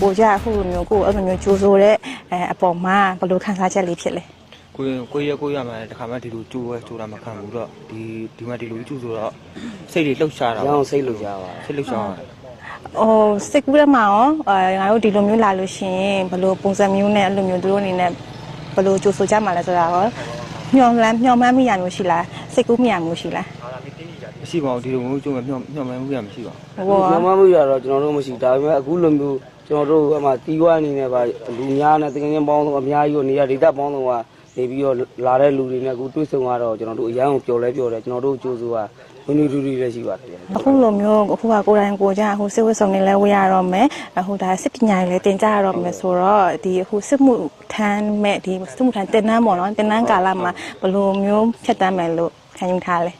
ကိုကြအခုလိုမျိုးကိုအဲ့လိုမျိုးကြိုးစိုးတဲ့အဲအပေါ်မှာဘယ်လိုခံစားချက်လေးဖြစ်လဲကိုယ်ကိုယ်ရကိုယ်ရမှာတခါမှဒီလိုကြိုးပဲကြိုးတာမခံဘူးတော့ဒီဒီမှာဒီလိုကြိုးဆိုတော့စိတ်တွေလှုပ်ရှားတာရောင်းစိတ်လို့ရပါစိတ်လှုပ်ရှားတာဟိုစိတ်ကူးရမှာရောအဲငါတို့ဒီလိုမျိုးလာလို့ရှိရင်ဘယ်လိုပုံစံမျိုးနဲ့အဲ့လိုမျိုးသူတို့အနေနဲ့ဘယ်လိုကြိုးစိုးကြမှာလဲဆိုတာရောညှော်လန်းညှော်မှန်းမိရမျိုးရှိလားစိတ်ကူးမိရမျိုးရှိလားမရှိပါဘူးဒီလိုမျိုးကြိုးမမျှော်မျှော်မှန်းမှုရမရှိပါဘူးဟိုဘူးမမမှုရတော့ကျွန်တော်တို့မရှိဒါပေမဲ့အခုလိုမျိုး ကျွန်တော်တို့အမှတီးွားအနေနဲ့ပါလူများနဲ့တကယ်ချင်းပေါင်းတော့အများကြီးကိုနေရာဒေသပေါင်းတော့ကနေပြီးတော့လာတဲ့လူတွေနဲ့အခုတွေ့ဆုံရတော့ကျွန်တော်တို့အရန်ကိုပျော်လဲပျော်တယ်ကျွန်တော်တို့ကြိုးစိုးကဝင်းလူလူတွေလည်းရှိပါတယ်အခုလိုမျိုးအခုကကိုယ်တိုင်ကိုကြအခုစစ်ဝတ်ဆောင်နေလဲဝေးရတော့မယ်အခုဒါစစ်ပညာတွေလည်းတင်ကြရတော့မယ်ဆိုတော့ဒီအခုစစ်မှုထမ်းမဲ့ဒီစစ်မှုထမ်းတင်နန်းပေါ့နော်တင်နန်းကာလမှာဘယ်လိုမျိုးဖြတ်တန်းမယ်လို့ခံယူထားလဲ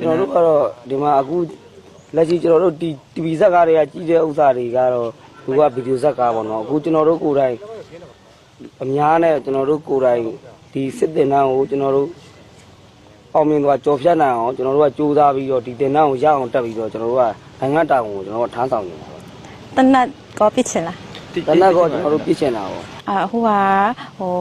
ကျွန်တော်တို့ကတော့ဒီမှာအခု လက်ရှိကျွန်တော်တို့ဒီ TV ဇက်ကားတွေကကြီးတဲ့ဥစ္စာတွေကတော့သူကဗီဒီယိုဇက်ကားပေါ့နော်အခုကျွန်တော်တို့ကိုယ်တိုင်အများနဲ့ကျွန်တော်တို့ကိုယ်တိုင်ဒီစစ်တင်နှန်းကိုကျွန်တော်တို့အောင်မြင်သွားကြော်ဖြတ်နိုင်အောင်ကျွန်တော်တို့ကစူးစမ်းပြီးတော့ဒီတင်နှန်းကိုရအောင်တက်ပြီးတော့ကျွန်တော်တို့ကနိုင်ငံတာဝန်ကိုကျွန်တော်တို့ထမ်းဆောင်နေပါတနတ်ကောပြစ်ချင်လားတနက်ကောကျွန်တော်တို့ပြည့်ချင်တာပေါ့အာအခုကဟို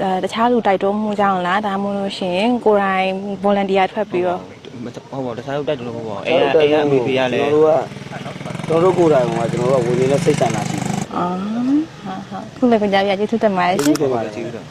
အဲတခြားလူတိုက်တွန်းမှုကြောင့်လားဒါမှမဟုတ်လို့ရှိရင်ကိုယ်တိုင် volunteer ထွက်ပြီးတော့ ဟုတ်ပါတခြားတို့တိုက်တယ်လို့မဟုတ်ပါဘူးအဲအဲအမေဖေးရလဲကျွန်တော်တို့ကကျွန်တော်တို့ကိုယ်တိုင်ကကျွန်တော်တို့ကဝင်နေတဲ့စိတ်ဆန္ဒရှိတယ်အာဟာဟာခုလည်းကြပြကျေးဇူးတင်ပါတယ်ရှင်ဒီလိုပါလေကြည့်လို့